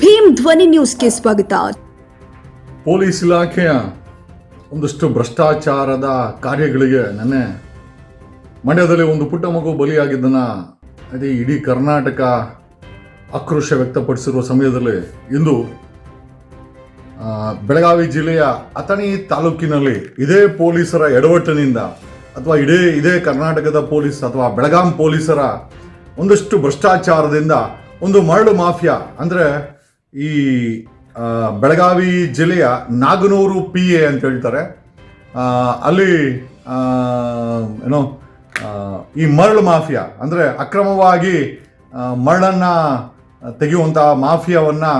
ಭೀಮ್ ಧ್ವನಿ ನ್ಯೂಸ್ಗೆ ಸ್ವಾಗತ. ಪೊಲೀಸ್ ಇಲಾಖೆಯ ಒಂದಷ್ಟು ಭ್ರಷ್ಟಾಚಾರದ ಕಾರ್ಯಗಳಿಗೆ ನೆನ್ನೆ ಮಂಡ್ಯದಲ್ಲಿ ಒಂದು ಪುಟ್ಟ ಮಗು ಬಲಿಯಾಗಿದ್ದನ್ನು ಅದೇ ಇಡೀ ಕರ್ನಾಟಕ ಆಕ್ರೋಶ ವ್ಯಕ್ತಪಡಿಸಿರುವ ಸಮಯದಲ್ಲಿ ಇಂದು ಬೆಳಗಾವಿ ಜಿಲ್ಲೆಯ ಅಥಣಿ ತಾಲೂಕಿನಲ್ಲಿ ಇದೇ ಪೊಲೀಸರ ಎಡವಟ್ಟಿನಿಂದ ಅಥವಾ ಇಡೇ ಇದೇ ಕರ್ನಾಟಕದ ಪೊಲೀಸ್ ಅಥವಾ ಬೆಳಗಾಂ ಪೊಲೀಸರ ಒಂದಷ್ಟು ಭ್ರಷ್ಟಾಚಾರದಿಂದ ಒಂದು ಮರಳು ಮಾಫಿಯಾ ಅಂದರೆ ಈ ಬೆಳಗಾವಿ ಜಿಲ್ಲೆಯ ನಾಗನೂರು ಪಿ ಎ ಅಂತ ಹೇಳ್ತಾರೆ. ಅಲ್ಲಿ ಏನೋ ಈ ಮರಳು ಮಾಫಿಯಾ ಅಂದರೆ ಅಕ್ರಮವಾಗಿ ಮರಳನ್ನು ತೆಗೆಯುವಂಥ ಮಾಫಿಯಾವನ್ನು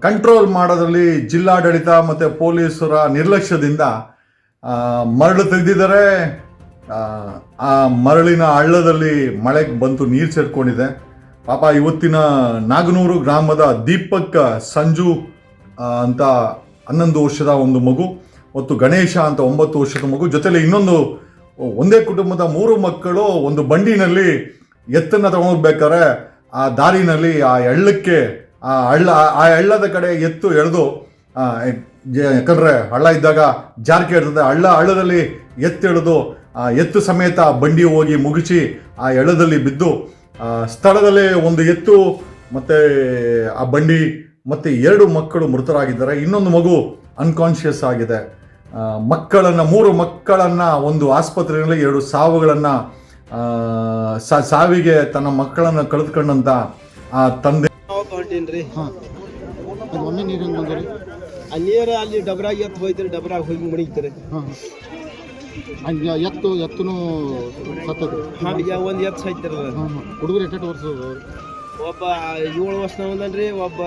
ಕಂಟ್ರೋಲ್ ಮಾಡೋದ್ರಲ್ಲಿ ಜಿಲ್ಲಾಡಳಿತ ಮತ್ತು ಪೊಲೀಸರ ನಿರ್ಲಕ್ಷ್ಯದಿಂದ ಮರಳು ತೆಗೆದಿದ್ದಾರೆ. ಆ, ಮರಳಿನ ಹಳ್ಳದಲ್ಲಿ ಮಳೆಗೆ ಬಂತು ನೀರು ಸೇರ್ಕೊಂಡಿದೆ. ಪಾಪ ಇವತ್ತಿನ ನಾಗನೂರು ಗ್ರಾಮದ ದೀಪಕ್ ಸಂಜು ಅಂತ ಹನ್ನೊಂದು ವರ್ಷದ ಒಂದು ಮಗು ಮತ್ತು ಗಣೇಶ ಅಂತ ಒಂಬತ್ತು ವರ್ಷದ ಮಗು. ಜೊತೆಲಿ ಇನ್ನೊಂದು ಒಂದೇ ಕುಟುಂಬದ ಮೂರು ಮಕ್ಕಳು ಒಂದು ಬಂಡಿನಲ್ಲಿ ಎತ್ತನ್ನು ತಗೊಂಡೋಗ್ಬೇಕಾದ್ರೆ ಆ ದಾರಿನಲ್ಲಿ ಆ ಎಳ್ಳಕ್ಕೆ ಆ ಹಳ್ಳ ಆ ಹಳ್ಳದ ಕಡೆ ಎತ್ತು ಎಳೆದು ಯಾಕಂದ್ರೆ ಹಳ್ಳ ಇದ್ದಾಗ ಜಾರಕೆ ಇರ್ತದೆ ಹಳ್ಳ ಹಳ್ಳದಲ್ಲಿ ಎತ್ತು ಎಳೆದು ಆ ಎತ್ತು ಸಮೇತ ಬಂಡಿ ಹೋಗಿ ಮುಗಿಸಿ ಆ ಎಳ್ಳದಲ್ಲಿ ಬಿದ್ದು ಆ, ಸ್ಥಳದಲ್ಲೇ ಒಂದು ಎತ್ತು ಮತ್ತೆ ಆ ಬಂಡಿ ಮತ್ತೆ ಎರಡು ಮಕ್ಕಳು ಮೃತರಾಗಿದ್ದಾರೆ. ಇನ್ನೊಂದು ಮಗು ಅನ್ಕಾನ್ಷಿಯಸ್ ಆಗಿದೆ. ಮಕ್ಕಳನ್ನು ಮೂರು ಮಕ್ಕಳನ್ನ ಒಂದು ಆಸ್ಪತ್ರೆಯಲ್ಲಿ ಎರಡು ಸಾವುಗಳನ್ನ ಸಾವಿಗೆ ತನ್ನ ಮಕ್ಕಳನ್ನು ಕಳೆದುಕೊಂಡಂತ ಆ ತಂದೆ ಯಾವಾಗ ರೀ ಹಾಂ. ಅದು ಒಮ್ಮೆ ನೀರು ಹೆಂಗೆ ಬಂದ್ರಿ? ಆ ನೀರು ಅಲ್ಲಿ ಡಬ್ರಾಗ ಎತ್ತು ಹೋಯ್ತಿರಿ ಡಬ್ರಾಗ ಹೋಗಿ ಮುಣಿಗ್ತೀರಿ ಹಾಂ ಹಂಗೆ ಎತ್ತು ಎತ್ತೂ ಸತ್ತದು ಹಾಂ ಈಗ ಒಂದು ಎತ್ತು ಸೈತಿರ ಹಾಂ ಹಾಂ. ಹುಡುಗರು ಎಷ್ಟು ವರ್ಷ? ಒಬ್ಬ ಏಳು ವರ್ಷ ಒಂದನ್ರಿ ಒಬ್ಬ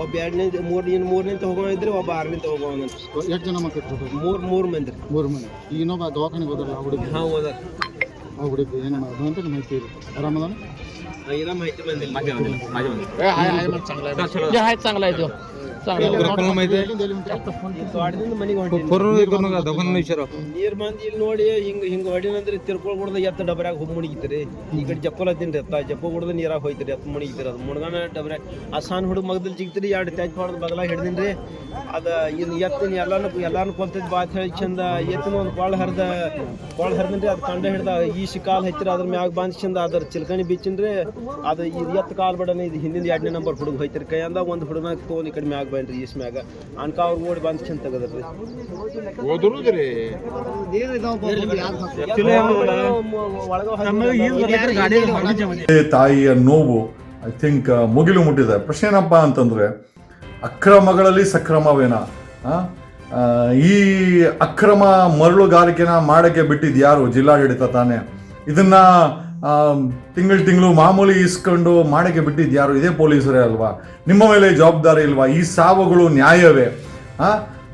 ಒಬ್ಬ ಎರಡನೇ ಮೂರನೇ ಮೂರನಿಂದ ಹೋಗೋದಿದ್ರಿ ಒಬ್ಬ ಆರನಿಂದ ಹೋಗೋವನ್ರಿ ಎಷ್ಟು ಜನ ಮಕ್ಕಳು? ಮೂರು ಮೂರು ಮಂದಿ. ರೀ ಮೂರು ಮಂದಿ. ಈಗ ಇನ್ನೊಬ್ಬ ದವಾಖಾನೆಗೆ ಹೋದಲ್ಲ ಆ ಹುಡುಗಿ? ಹಾಂ ಹೋದ ಆ ಹುಡುಗಿ ಏನು ಮಾಡೋದು ಅಂತ ಮಾಹಿತಿ ಇದೆ ಆರಾಮದಾನ? ಇದ ಮಾಹಿತಿ ಬಂದಿಲ್ಲ ಎಲ್ಲಿಂದ ಎಲ್ಲಿ ನೀರ್ ಮಂದಿ ಇಲ್ಲಿ ನೋಡಿ ಹಿಂಗ ಹಿಂಗ ಹೊಡಿನಂದ್ರಿ ತಿರ್ಕೊಳ್ ಬಿಡ್ದ ಎತ್ತ ಡಬ್ರಾಗ ಹೋಗಿ ಮುಣಿಗಿತ್ರಿ ಈ ಕಡೆ ಜಪ್ಪಲ್ ಹತ್ತೀನಿ ಎತ್ತ ಜಪ್ಪ ಬಿಡ್ದ ನೀರಾಗ ಹೋಯ್ತಿರಿ ಎತ್ತ ಮುಣಿಗಿತ್ರಿ ಅದು ಮುಣಗಾನ ಡಬ್ರಾಗ ಆ ಸಣ್ಣ ಹುಡುಗ ಮಗದಲ್ಲಿ ಸಿಗ್ತಿರಿ ಎರಡು ತೆಗ್ ಹೊಡೆದ ಬಗಲಾಗ ಹಿಡ್ದಿನ್ರಿ ಅದ ಇನ್ ಎತ್ತಿನ ಎಲ್ಲಾನು ಎಲ್ಲಾನು ಕೊಲ್ತೈತಿ ಬಾತ್ ಹೇಳಿ ಚಂದ ಎತ್ತಿನ ಒಂದು ಕೊಳ ಹರಿದ ಕೊಳ ಹರಿದ್ರಿ ಅದು ಕಂಡ ಹಿಡ್ದ ಈ ಕಾಲ್ ಹತ್ತಿರ ಅದ್ರ ಮ್ಯಾಗ ಬಂದ್ ಚಂದ ಅದ್ರ ಚಿಲ್ಕಣಿ ಬಿಚ್ಚಿನ್ರಿ ಅದು ಇದು ಎತ್ತ ಕಾಲ್ ಬಡನ ಇದು ಹಿಂದಿನ ಎರಡನೇ ನಂಬರ್ ಹುಡುಗ ಹೋಯ್ತಿರಿ. ಕೈಯಂದ ಒಂದು ಹುಡುಗ ತೊಗೊಂಡ್ ಈ ಕಡೆ ಮ್ಯಾಗ ಬಂದ್ರಿ ಈಸ್ ಮ್ಯಾಗ. ಅನ್ಕ ಅವ್ರು ಓಡಿ ಬಂದ್ ಚಂದ ತೆಗದ್ರಿ ತಾಯಿ ತಾಯಿಯ ನೋವು ಐ ಥಿಂಕ್ ಮುಗಿಲು ಮುಟ್ಟಿದೆ. ಪ್ರಶ್ನೆ ಏನಪ್ಪ ಅಂತಂದ್ರೆ ಅಕ್ರಮಗಳಲ್ಲಿ ಸಕ್ರಮವೇನ? ಈ ಅಕ್ರಮ ಮರಳುಗಾರಿಕೆನ ಮಾಡಕ್ಕೆ ಬಿಟ್ಟಿದ್ ಯಾರು? ಜಿಲ್ಲಾಡಳಿತ ತಾನೇ. ಇದನ್ನ ತಿಂಗಳು ತಿಂಗಳು ಮಾಮೂಲಿ ಇಸ್ಕೊಂಡು ಮಾಡೋಕ್ಕೆ ಬಿಟ್ಟಿದ್ದು ಯಾರು? ಇದೇ ಪೊಲೀಸರೇ ಅಲ್ವಾ? ನಿಮ್ಮ ಮೇಲೆ ಜವಾಬ್ದಾರಿ ಇಲ್ವಾ? ಈ ಸಾವುಗಳು ನ್ಯಾಯವೇ? ಆ?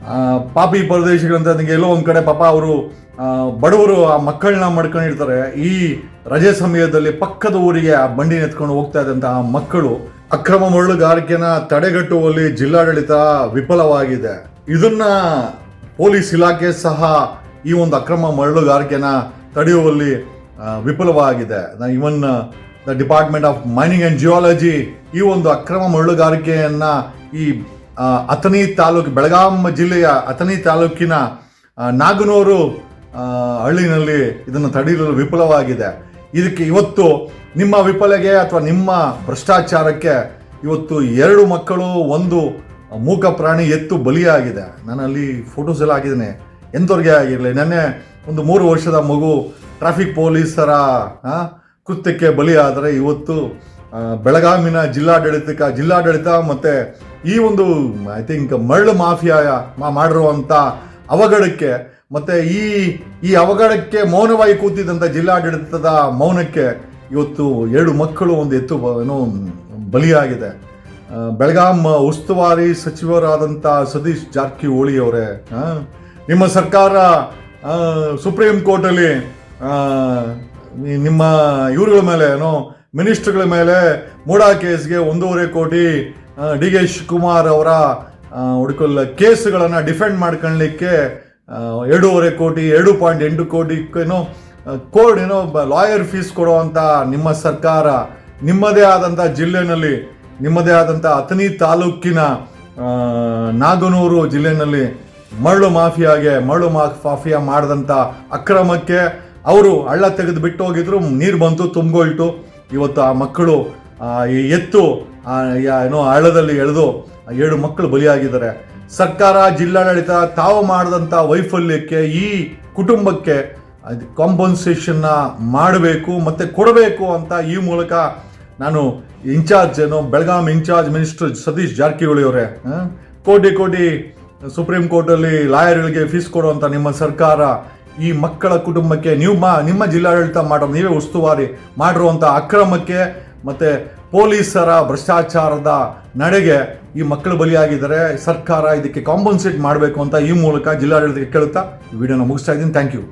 ಆ, ಪಾಪಿ ಪ್ರದೇಶಗಳಂತ ನನಗೆ ಎಲ್ಲೋ ಒಂದು ಕಡೆ ಪಾಪ ಅವರು ಬಡವರು ಆ ಮಕ್ಕಳನ್ನ ಮಾಡ್ಕೊಂಡಿರ್ತಾರೆ. ಈ ರಜೆ ಸಮಯದಲ್ಲಿ ಪಕ್ಕದ ಊರಿಗೆ ಆ ಬಂಡಿ ನೆತ್ಕೊಂಡು ಹೋಗ್ತಾ ಇದ್ದಂತಹ ಮಕ್ಕಳು ಅಕ್ರಮ ಮರಳುಗಾರಿಕೆನ ತಡೆಗಟ್ಟುವಲ್ಲಿ ಜಿಲ್ಲಾಡಳಿತ ವಿಫಲವಾಗಿದೆ. ಇದನ್ನ ಪೊಲೀಸ್ ಇಲಾಖೆ ಸಹ ಈ ಒಂದು ಅಕ್ರಮ ಮರಳುಗಾರಿಕೆನ ತಡೆಯುವಲ್ಲಿ ಆ, ವಿಫಲವಾಗಿದೆ even the department of mining and geology ಈ ಒಂದು ಅಕ್ರಮ ಮರಳುಗಾರಿಕೆಯನ್ನ ಈ ಅಥಣಿ ತಾಲೂಕು ಬೆಳಗಾಂ ಜಿಲ್ಲೆಯ ಅಥಣಿ ತಾಲೂಕಿನ ನಾಗನೂರು ಹಳ್ಳಿನಲ್ಲಿ ಇದನ್ನು ತಡೆಯಲು ವಿಫುಲವಾಗಿದೆ ಇದಕ್ಕೆ ಇವತ್ತು ನಿಮ್ಮ ವಿಫಲಗೆ ಅಥವಾ ನಿಮ್ಮ ಭ್ರಷ್ಟಾಚಾರಕ್ಕೆ ಇವತ್ತು ಎರಡು ಮಕ್ಕಳು ಒಂದು ಮೂಕ ಪ್ರಾಣಿ ಎತ್ತು ಬಲಿಯಾಗಿದೆ. ನಾನು ಅಲ್ಲಿ ಫೋಟೋಸ್ ಎಲ್ಲ ಹಾಕಿದ್ದೇನೆ. ಎಂಥವ್ರಿಗೆ ಆಗಿರಲಿ ನೆನ್ನೆ ಒಂದು ಮೂರು ವರ್ಷದ ಮಗು ಟ್ರಾಫಿಕ್ ಪೊಲೀಸರ ಕೃತ್ಯಕ್ಕೆ ಬಲಿಯಾದರೆ ಇವತ್ತು ಬೆಳಗಾವಿನ ಜಿಲ್ಲಾಡಳಿತಕ್ಕೆ, ಜಿಲ್ಲಾಡಳಿತ ಮತ್ತು ಈ ಒಂದು ಐ ಥಿಂಕ್ ಮರಳು ಮಾಫಿಯಾ ಮಾಡಿರುವಂಥ ಅವಘಡಕ್ಕೆ, ಮತ್ತು ಈ ಈ ಅವಘಡಕ್ಕೆ ಮೌನವಾಗಿ ಕೂತಿದ್ದಂಥ ಜಿಲ್ಲಾಡಳಿತದ ಮೌನಕ್ಕೆ ಇವತ್ತು ಎರಡು ಮಕ್ಕಳು ಒಂದು ಎತ್ತು, ಏನೋ, ಬಲಿಯಾಗಿದೆ. ಬೆಳಗಾಂ ಉಸ್ತುವಾರಿ ಸಚಿವರಾದಂಥ ಸತೀಶ್ ಜಾರಕಿಹೊಳಿ ಅವರೇ ನಿಮ್ಮ ಸರ್ಕಾರ ಸುಪ್ರೀಂ ಕೋರ್ಟಲ್ಲಿ ನಿಮ್ಮ ಇವ್ರುಗಳ ಮೇಲೆ, ಏನೋ, ಮಿನಿಸ್ಟ್ರುಗಳ ಮೇಲೆ ಮೂಡಾ ಕೇಸ್ಗೆ ಒಂದೂವರೆ ಕೋಟಿ ಡಿ ಕೆ ಶಿವಕುಮಾರ್ ಅವರ ಹುಡುಕಲ್ಲ ಕೇಸ್ಗಳನ್ನು ಡಿಫೆಂಡ್ ಮಾಡ್ಕೊಳ್ಳಿಕ್ಕೆ ಎರಡೂವರೆ ಕೋಟಿ, ಎರಡು ಪಾಯಿಂಟ್ ಎಂಟು ಕೋಟಿ ಏನೋ ಕೋಡ್ ಏನೋ ಲಾಯರ್ ಫೀಸ್ ಕೊಡುವಂಥ ನಿಮ್ಮ ಸರ್ಕಾರ, ನಿಮ್ಮದೇ ಆದಂಥ ಜಿಲ್ಲೆನಲ್ಲಿ, ನಿಮ್ಮದೇ ಆದಂಥ ಅಥಣಿ ತಾಲೂಕಿನ ನಾಗನೂರು ಜಿಲ್ಲೆನಲ್ಲಿ ಮರಳು ಮಾಫಿಯಾಗೆ, ಮರಳು ಮಾಫಿಯಾ ಮಾಡಿದಂಥ ಅಕ್ರಮಕ್ಕೆ ಅವರು ಹಳ್ಳ ತೆಗೆದು ಬಿಟ್ಟು ಹೋಗಿದ್ರು, ನೀರು ಬಂತು, ತುಂಬಿಕೊಳ್ತು. ಇವತ್ತು ಆ ಮಕ್ಕಳು ಎತ್ತು ಏನೋ ಹಳ್ಳದಲ್ಲಿ ಎಳೆದು ಏಳು ಮಕ್ಕಳು ಬಲಿಯಾಗಿದ್ದಾರೆ. ಸರ್ಕಾರ, ಜಿಲ್ಲಾಡಳಿತ ತಾವು ಮಾಡಿದಂಥ ವೈಫಲ್ಯಕ್ಕೆ, ಈ ಕುಟುಂಬಕ್ಕೆ ಕಾಂಪನ್ಸೇಷನ್ನ ಮಾಡಬೇಕು, ಮತ್ತು ಕೊಡಬೇಕು ಅಂತ ಈ ಮೂಲಕ ನಾನು ಇನ್ಚಾರ್ಜ್ ಏನೋ, Belgaum in charge minister Satish Jarkiholi ಅವರೇ ಕೋಟಿ ಕೋಟಿ ಸುಪ್ರೀಂ ಕೋರ್ಟಲ್ಲಿ ಲಾಯರ್ಗಳಿಗೆ ಫೀಸ್ ಕೊಡುವಂಥ ನಿಮ್ಮ ಸರ್ಕಾರ ಈ ಮಕ್ಕಳ ಕುಟುಂಬಕ್ಕೆ ನೀವು ಮಾ, ನಿಮ್ಮ ಜಿಲ್ಲಾಡಳಿತ ಮಾಡೋ, ನೀವೇ ಉಸ್ತುವಾರಿ ಮಾಡಿರುವಂಥ ಅಕ್ರಮಕ್ಕೆ ಮತ್ತು ಪೊಲೀಸರ ಭ್ರಷ್ಟಾಚಾರದ ನಡೆಗೆ ಈ ಮಕ್ಕಳು ಬಲಿಯಾಗಿದ್ದಾರೆ. ಸರ್ಕಾರ ಇದಕ್ಕೆ ಕಾಂಪನ್ಸೇಟ್ ಮಾಡಬೇಕು ಅಂತ ಈ ಮೂಲಕ ಜಿಲ್ಲಾಡಳಿತಕ್ಕೆ ಕೇಳುತ್ತಾ ವಿಡಿಯೋನ ಮುಗಿಸ್ತಾ ಇದ್ದೀನಿ. Thank you